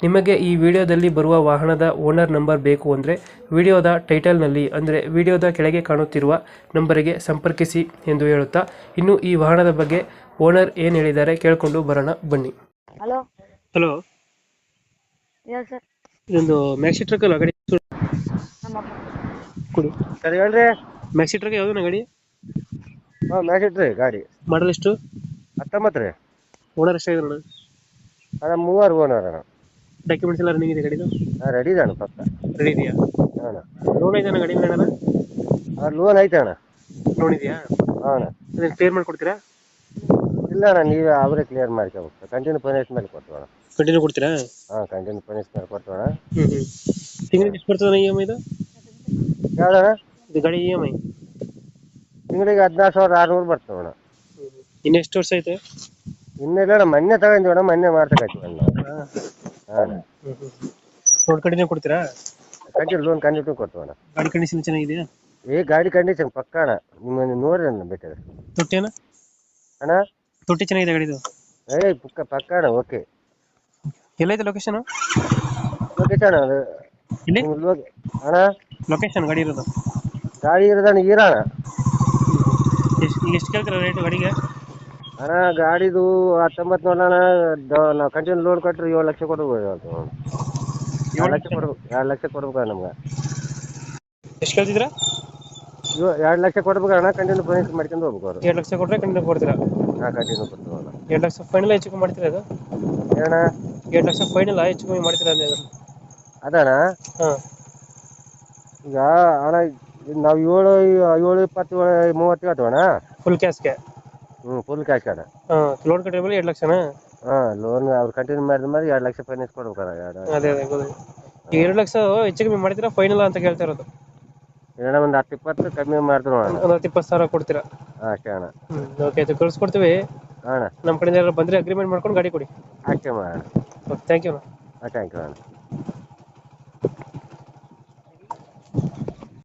ನಿಮಗೆ ಈ ವಿಡಿಯೋದಲ್ಲಿ ಬರುವ ವಾಹನದ ಓನರ್ ನಂಬರ್ ಬೇಕು ಅಂದರೆ ವಿಡಿಯೋದ ಟೈಟಲ್ನಲ್ಲಿ ಅಂದರೆ ವಿಡಿಯೋದ ಕೆಳಗೆ ಕಾಣುತ್ತಿರುವ ನಂಬರಿಗೆ ಸಂಪರ್ಕಿಸಿ ಎಂದು ಹೇಳುತ್ತಾ ಇನ್ನು ಈ ವಾಹನದ ಬಗ್ಗೆ ಓನರ್ ಏನು ಹೇಳಿದ್ದಾರೆ ಕೇಳಿಕೊಂಡು ಬರೋಣ ಬನ್ನಿ. ಹಲೋ. ಹಲೋ. ಹೇಳಿ ಸರ್. ಇದೊಂದು ಮ್ಯಾಕ್ಸಿ ಟ್ರಕ್ ಅಲ್ಲ ಗಾಡಿ? ಕೊಡಿ. ಸರಿ ಹೇಳ್ರಿ. ಮ್ಯಾಕ್ಸಿ ಟ್ರಕ್ ಯಾವ್ದು ಗಾಡಿ? ಹಾಂ ಮ್ಯಾಕ್ಸಿ ಟ್ರಕ್ ಗಾಡಿ. ಮಾಡಲ್ ಎಷ್ಟು? ಹತ್ತೊಂಬತ್ತು ರೀ. ಓನರ್ ಎಷ್ಟಾಗಿದೆ ಅಣ್ಣ ಮೂವರು ಓನರ್ ಅಣ್ಣ. ಡಾಕ್ಯುಮೆಂಟ್ಸ್ ಎಲ್ಲ ರನ್ನಿಂಗ್ ಇದೆ ಗಾಡಿದು? ಹಾಂ ರೆಡಿ ಇದೆ ಅಣ್ಣ ಪಕ್ಕ ರೆಡಿ ಇದೆಯಾ? ಹಾಂ ಲೋನ್ ಐತೆ ಗಾಡಿ ಮೇಲೆ ಅಣ್ಣ? ಆ ಲೋನ್ ಐತೆ ಅಣ್ಣ. ಲೋನ್ ಇದೆಯಾ? ಹಾಂ ಅಣ್ಣ. ಅದನ್ನ ಕ್ಲಿಯರ್ ಮಾಡ್ಕೊಡ್ತೀರಾ? ಇಲ್ಲ ಅಣ್ಣ ನೀವೇ ಅವರೇ ಕ್ಲಿಯರ್ ಮಾಡ್ಕೋಬೇಕು. ಕಂಟಿನ್ಯೂ ಫೈನಾನ್ಸ್ ಮೇಲೆ ಕೊಡ್ತೀವಿ ಅಣ್ಣ. ಕಂಟಿನ್ಯೂ ಕೊಡ್ತೀರಾ? ಹಾಂ ಕಂಟಿನ್ಯೂ ಫೈನಾನ್ಸ್ ಮೇಲೆ ಕೊಡ್ತೀವಿ ಅಣ್ಣ. ಹ್ಞೂ ಹ್ಞೂ ತಿಂಗಳಿಗೆ ಎಷ್ಟು ಬರ್ತದೆ ಇ ಎಂ ಐದು ಯಾವ್ದಣ್ಣ ಇದು ಗಾಡಿ ಇ ಎಂ ಐ ತಿಂಗಳಿಗೆ ಹದಿನಾರು ಸಾವಿರದ ಆರುನೂರು ಬರ್ತದೆ ಅಣ್ಣ. ಇನ್ನೆಷ್ಟು ವರ್ಷ ಐತೆ? ಇನ್ನೆಲ್ಲ ಅಣ್ಣ ಮೊನ್ನೆ ತಗೊಂಡಿವಿ ಅಣ್ಣ ಮೊನ್ನೆ ಅಣ್ಣ ಹಾಂ. ಅಣ್ಣ ರೋಡ್ ಕಂಟಿನ್ಯೂ ಕೊಡ್ತೀರಾ? ಕಂಟಿನ್ಯೂ ಲೋನ್ ಕಂಟಿನ್ಯೂ ಕೊಡ್ತೀವಿ ಅಣ್ಣ. ಗಾಡಿ ಕಂಡೀಷನ್ ಚೆನ್ನಾಗಿದೆಯಾ? ಏ ಗಾಡಿ ಕಂಡೀಷನ್ ಪಕ್ಕ ಅಣ್ಣ. ನಿಮ್ಮನ್ನು ನೋಡಿ ಅಣ್ಣ ಬೇಕಾದ್ರೆ. ತೊಟ್ಟಿ ಅಣ್ಣ? ಅಣ್ಣ? ತೊಟ್ಟಿ ಚೆನ್ನಾಗಿದೆ ಗಾಡಿದು. ಏ ಪಕ್ಕ ಪಕ್ಕ ಅಣ್ಣ ಓಕೆ ಎಲ್ಲೈತೆ ಲೊಕೇಶನ್ ಲೊಕೇಶನ್ ಅದು ಇಲ್ಲಿ ನಿಮ್ಗೆ ಲೋ- ಅಣ್ಣ? ಲೊಕೇಶನ್ ಗಾಡಿ ಇರೋದು. ಗಾಡಿ ಇರೋದಣ್ಣ ಈರಣ್ಣ ಎಷ್ಟು ಎಷ್ಟು ಕೇಳ್ತೀರಾ ರೇಟ್ ಗಾಡಿಗೆ? ಅಣ್ಣ ಗಾಡಿದು ಹತ್ತೊಂಬತ್ತು ನೋಡೋಣ ನಾವು ಕಂಟಿನ್ಯೂ ಲೋನ್ ಕೊಟ್ಟರೆ ಏಳು ಲಕ್ಷ ಕೊಡ್ಬೋದು ಅದು. ಎರಡು ಲಕ್ಷ ಕೊಡ್ಬೇಕು ಎರಡು ಲಕ್ಷ ಕೊಡ್ಬೇಕು ನಮ್ಗೆ? ಎಷ್ಟು ಕೇಳ್ತಿದ್ರ ಇವ ಎರಡು ಲಕ್ಷ ಕೊಡ್ಬೇಕು ಅಣ್ಣ? ಕಂಟಿನ್ಯೂ ಫೈನಾನ್ಸ್ ಮಾಡ್ಕೊಂಡು ಹೋಗ್ಬೇಕು ಅವ್ರು. ಎರಡು ಲಕ್ಷ ಕೊಟ್ಟರೆ ಕಂಟಿನ್ಯೂ ಕೊಡ್ತೀರಾ? ಹಾಂ ಕಂಟಿನ್ಯೂ ಕೊಡ್ತೀವಿ ಅಣ್ಣ ಎರಡು ಲಕ್ಷ ಫೈನಲ್ ಹೆಚ್ಚು ಕಮ್ಮಿ ಮಾಡ್ತೀರಾ ಅದು? ಏನಣ್ಣ? ಎರಡು ಲಕ್ಷ ಫೈನಲ್ ಹೆಚ್ಚು ಕಮ್ಮಿ ಮಾಡ್ತೀರಾ ಅಂದ್ರೆ ಅದು ಅದಣ್ಣ? ಹಾಂ. ಈಗ ಅಣ್ಣ ನಾವು ಏಳು ಏಳು ಇಪ್ಪತ್ತು ಮೂವತ್ತು ಹೇಳ್ತೀವಿ ಅಣ್ಣ ಫುಲ್ ಕ್ಯಾಶ್ಗೆ ಹ್ಞೂ ಫುಲ್ ಕ್ಯಾಶ್ ಅಣ್ಣ ಹಾಂ ಲೋನ್ ಕಟ್ಟಿದ ಮೇಲೆ ಎರಡು ಲಕ್ಷನಾ? ಹಾಂ ಲೋನ್ ಅವ್ರು ಕಂಟಿನ್ಯೂ ಮಾಡಿದ ಮೇಲೆ ಎರಡು ಲಕ್ಷ ಫೈನಾನ್ಸ್ ಕೊಡ್ಬೇಕು ಅಣ್ಣ ಎರಡು ಅದೇ ಅದೇ ಗೊತ್ತಾಯ್ತು. ಈಗ ಎರಡು ಲಕ್ಷ ಹೆಚ್ಚು ಕಮ್ಮಿ ಮಾಡ್ತೀರಾ ಫೈನಲ್ ಅಂತ ಕೇಳ್ತಾ ಇರೋದು? ಏನಣ್ಣ ಒಂದು ಹತ್ತು ಇಪ್ಪತ್ತು ಕಮ್ಮಿ ಮಾಡ್ತೀವಿ ಅಣ್ಣ ಒಂದು ಹತ್ತು ಇಪ್ಪತ್ತು ಸಾವಿರ ಕೊಡ್ತೀರಾ? ಹಾಂ ಅಷ್ಟೇ ಅಣ್ಣ. ಹ್ಞೂ ಓಕೆ ಅದು ಕಳ್ಸ್ಕೊಡ್ತೀವಿ. ಅಣ್ಣ. ನಮ್ಮ ಕಡೆಯಿಂದ ಯಾರು ಬಂದರೆ ಅಗ್ರಿಮೆಂಟ್ ಮಾಡ್ಕೊಂಡು ಗಾಡಿ ಕೊಡಿ. ಅಷ್ಟೇ ಮಾಡೋಣ ಓಕೆ ಥ್ಯಾಂಕ್ ಯು ಹಾಂ ಥ್ಯಾಂಕ್ ಯು ಅಣ್ಣ.